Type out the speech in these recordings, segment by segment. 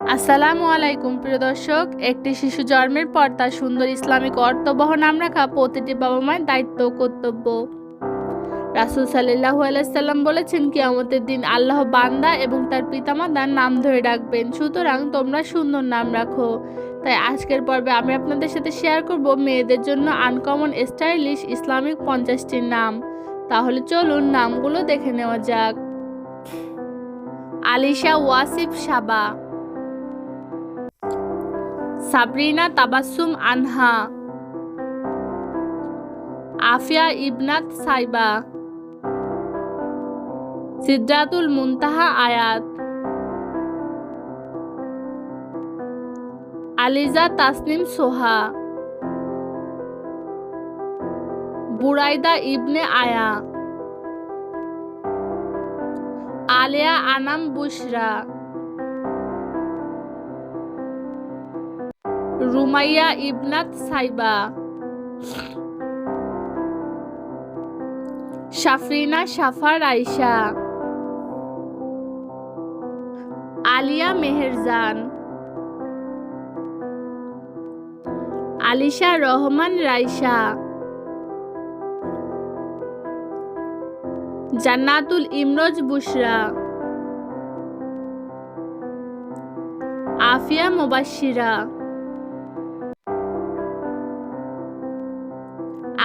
আসসালামু আলাইকুম, প্রিয় দর্শক। একটি শিশু জন্মের পর তার সুন্দর ইসলামিক অর্থ বহন নাম রাখা প্রতিটি বাবা মায়ের দায়িত্ব কর্তব্য। রাসুল সাল্লাহু আলাইসাল্লাম বলেছেন কি আমাদের দিন আল্লাহ বান্দা এবং তার পিতামাতার নাম ধরে ডাকবেন। সুতরাং তোমরা সুন্দর নাম রাখো। তাই আজকের পর্বে আমি আপনাদের সাথে শেয়ার করব মেয়েদের জন্য আনকমন স্টাইলিশ ইসলামিক পঞ্চাশটির নাম। তাহলে চলুন নামগুলো দেখে নেওয়া যাক। আলিশা ওয়াসিফ সাবা। সাবরিনা তাবাসুম আনহা। আফিয়া ইবনাত সাইবা। সিদ্রাতুল মুনতাহা আয়াত। আলিজা তাসনিম সোহা। বুরাইদা ইবনে আয়া। আলিয়া আনাম বুশরা। রুমাইয়া ইবনাত সাইবা। শাফরিনা সাফার আইসা আলিয়া মেহেরজান। আলিশা রহমান রাইসা জান্নাতুল ইমরোজ বুশরা। আফিয়া মুবাশিরা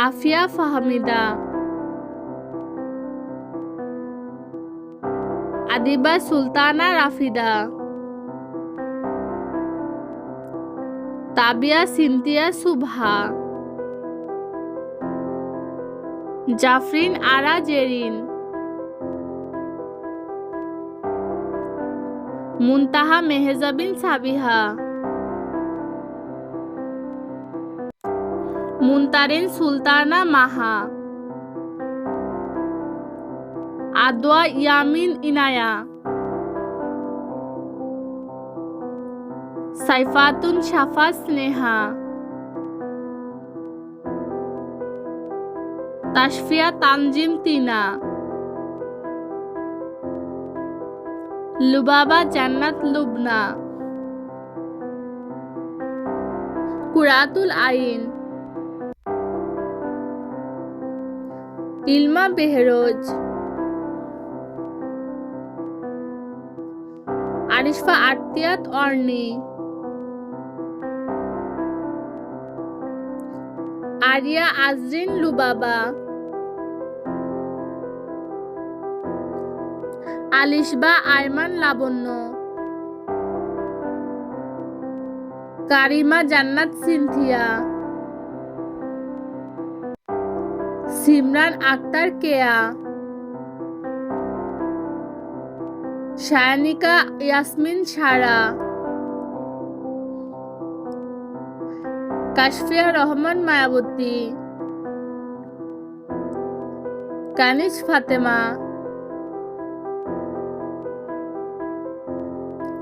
আফিয়া ফাহমিদা। আদিবা সুলতানা রাফিদা। তাবিয়া সিনতিয়া সুভা। জাফরিন আরা জেরিন। মুনতাহা মেহজাবিন সাবিহা। মুনতারিন সুলতানা মাহা। আদোয়া ইয়ামিন ইনায়া। সাইফাতুন শাফা স্নেহা। তাসফিয়া তানজিম তিনা। লুবাবা জান্নাত লুবনা। কুরাতুল আইন। ইলমা বেহরোজ। আরিশফা আরতিয়াত অর্নি। আরিয়া আজরিন লুবাবা। আলিশবা আয়মান লাবণ্য। কারিমা জান্নাত সিনথিয়া। সিমরান আক্তার কেয়া? শায়ানিকা ইয়াসমিন সারা? কাশফিয়া রহমান মায়াবতী? কানিজ ফাতেমা?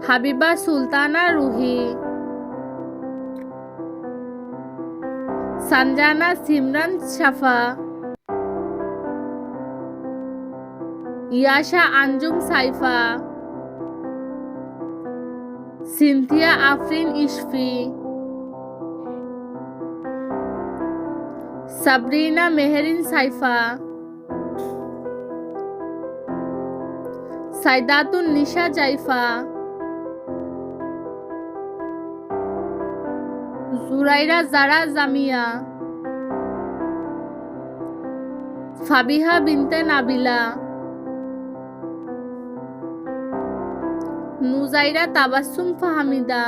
হাবিবা সুলতানা রুহি? সানজানা সিমরান সাফা ইয়াশা আঞ্জুম সাইফা, সিনথিয়া আফরিন ইশফি, সাবরিনা মেহেরিন সাইফা, সাইদাতুন নিশা জাইফা, জুরাইরা জারা জামিয়া, ফাবিহা বিনতে নাবিলা। নুজাইরা তাবাসুম ফাহামিদা।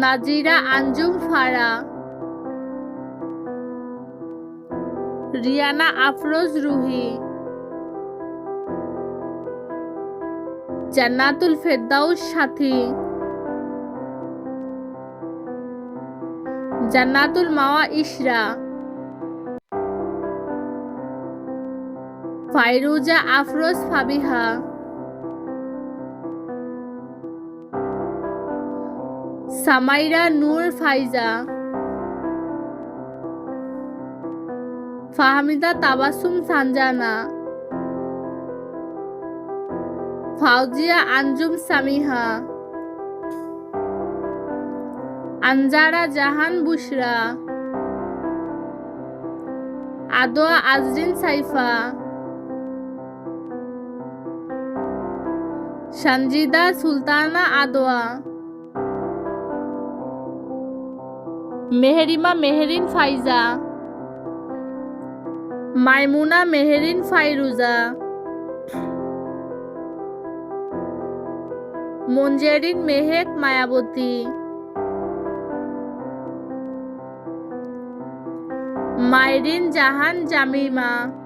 নাজিরা আঞ্জুম ফারা। রিয়ানা আফরোজ রুহি। জান্নাতুল ফেরদাউস সাথী। জান্নাতুল মাওয়া ইশরা। ফাইরুজা আফরোজ ফাবিহা। সামাইরা নূর ফাইজা। ফাহমিদা তাবাসুম সানজানা। ফাউজিয়া আঞ্জুম সামিহা। আনজারা জাহান বুশরা। আদোয়া আজরিন সাইফা। সঞ্জিদা সুলতানা আদোয়া। মেহেরিমা মেহেরিন ফাইজা। মাইমুনা মেহেরিন ফাইরুজা। মঞ্জেরিন মেহেক মায়াবতী। মাইরিন জাহান জামিমা।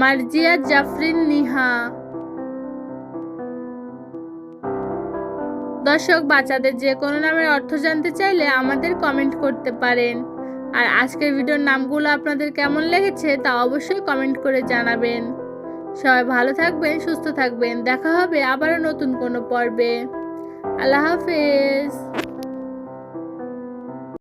মার্জিয়া জাফরিন নিহা। দর্শক, বাচ্চাদের যে কোনো নামের অর্থ জানতে চাইলে আমাদের কমেন্ট করতে পারেন। আর আজকের ভিডিওর নামগুলো আপনাদের কেমন লেগেছে তা অবশ্যই কমেন্ট করে জানাবেন। সবাই ভালো থাকবেন, সুস্থ থাকবেন। দেখা হবে আবারও নতুন কোনো পর্বে। আল্লাহ হাফেজ।